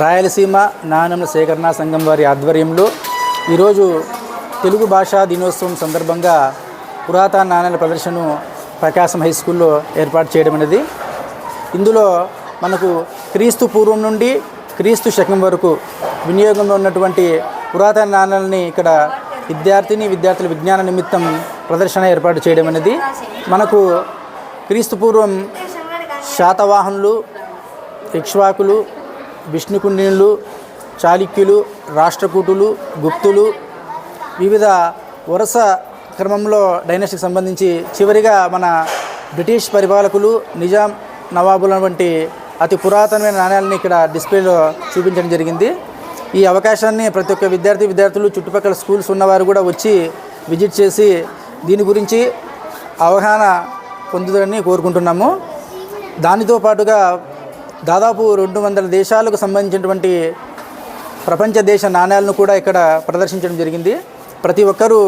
రాయలసీమ నాణ్యముల సేకరణ సంఘం వారి ఆధ్వర్యంలో ఈరోజు తెలుగు భాషా దినోత్సవం సందర్భంగా పురాతన నాణ్యాల ప్రదర్శనను ప్రకాశం హై స్కూల్లో ఏర్పాటు చేయడం అనేది. ఇందులో మనకు క్రీస్తు పూర్వం నుండి క్రీస్తు శకం వరకు వినియోగంలో ఉన్నటువంటి పురాతన నాణ్యాలని ఇక్కడ విద్యార్థిని విద్యార్థుల విజ్ఞాన నిమిత్తం ప్రదర్శన ఏర్పాటు చేయడం అనేది. మనకు క్రీస్తు పూర్వం శాతవాహనులు ఇక్ష్వాకులు విష్ణుకుండినులు చాళుక్యులు రాష్ట్రకూటులు గుప్తులు వివిధ వరుస క్రమంలో డైనస్టిక్ సంబంధించి చివరిగా మన బ్రిటిష్ పరిపాలకులు నిజాం నవాబుల వంటి అతి పురాతనమైన నాణ్యాలని ఇక్కడ డిస్ప్లేలో చూపించడం జరిగింది. ఈ అవకాశాన్ని ప్రతి ఒక్క విద్యార్థి విద్యార్థులు చుట్టుపక్కల స్కూల్స్ ఉన్నవారు కూడా వచ్చి విజిట్ చేసి దీని గురించి అవగాహన పొందుదని కోరుకుంటున్నాము. దానితో పాటుగా దాదాపు రెండు వందల దేశాలకు సంబంధించినటువంటి ప్రపంచ దేశ నాణ్యాలను కూడా ఇక్కడ ప్రదర్శించడం జరిగింది. ప్రతి ఒక్కరూ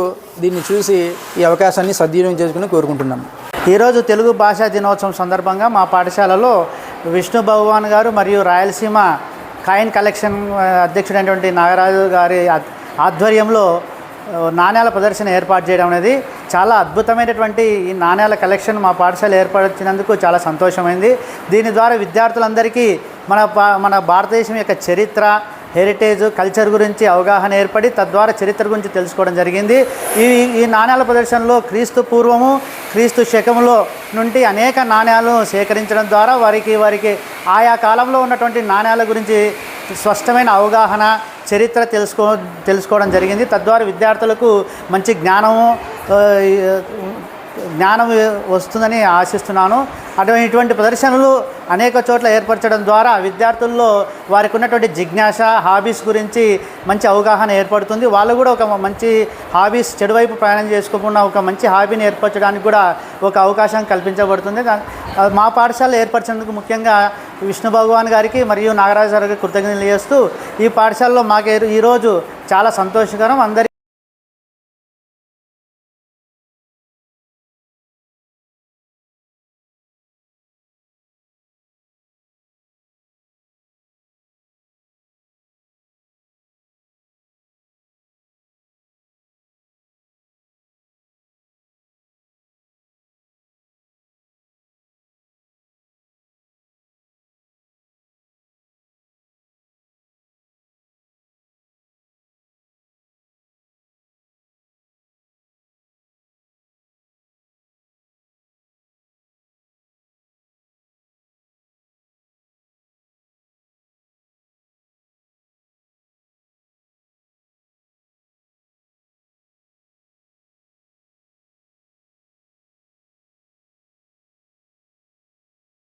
దీన్ని చూసి ఈ అవకాశాన్ని సద్వినియోగం చేసుకుని కోరుకుంటున్నాము ఈరోజు తెలుగు భాషా దినోత్సవం సందర్భంగా మా పాఠశాలలో విష్ణు భగవాన్ గారు మరియు రాయలసీమ కాయిన్ కలెక్షన్ అధ్యక్షుడైనటువంటి నాగరాజు గారి ఆధ్వర్యంలో నాణ్యాల ప్రదర్శన ఏర్పాటు చేయడం అనేది చాలా అద్భుతమైనటువంటి ఈ నాణ్యాల కలెక్షన్ మా పాఠశాల ఏర్పరిచినందుకు చాలా సంతోషమైంది. దీని ద్వారా విద్యార్థులందరికీ మన మన భారతదేశం యొక్క చరిత్ర హెరిటేజ్ కల్చర్ గురించి అవగాహన ఏర్పడి తద్వారా చరిత్ర గురించి తెలుసుకోవడం జరిగింది. ఈ ఈ నాణ్యాల ప్రదర్శనలో క్రీస్తు పూర్వము క్రీస్తు శకములో నుండి అనేక నాణ్యాలను సేకరించడం ద్వారా వారికి వారికి ఆయా కాలంలో ఉన్నటువంటి నాణ్యాల గురించి స్పష్టమైన అవగాహన చరిత్ర తెలుసుకో తెలుసుకోవడం జరిగింది. తద్వారా విద్యార్థులకు మంచి జ్ఞానము జ్ఞానం వస్తుందని ఆశిస్తున్నాను. అటువంటి ఇటువంటి ప్రదర్శనలు అనేక చోట్ల ఏర్పరచడం ద్వారా విద్యార్థుల్లో వారికి ఉన్నటువంటి జిజ్ఞాస హాబీస్ గురించి మంచి అవగాహన ఏర్పడుతుంది. వాళ్ళు కూడా ఒక మంచి హాబీస్ చెడువైపు ప్రయాణం చేసుకోకుండా ఒక మంచి హాబీని ఏర్పరచడానికి కూడా ఒక అవకాశం కల్పించబడుతుంది. మా పాఠశాల ఏర్పరిచినందుకు ముఖ్యంగా విష్ణు భగవాన్ గారికి మరియు నాగరాజు గారికి కృతజ్ఞతలు చేస్తూ ఈ పాఠశాలలో మాకు ఈరోజు చాలా సంతోషకరం. అందరి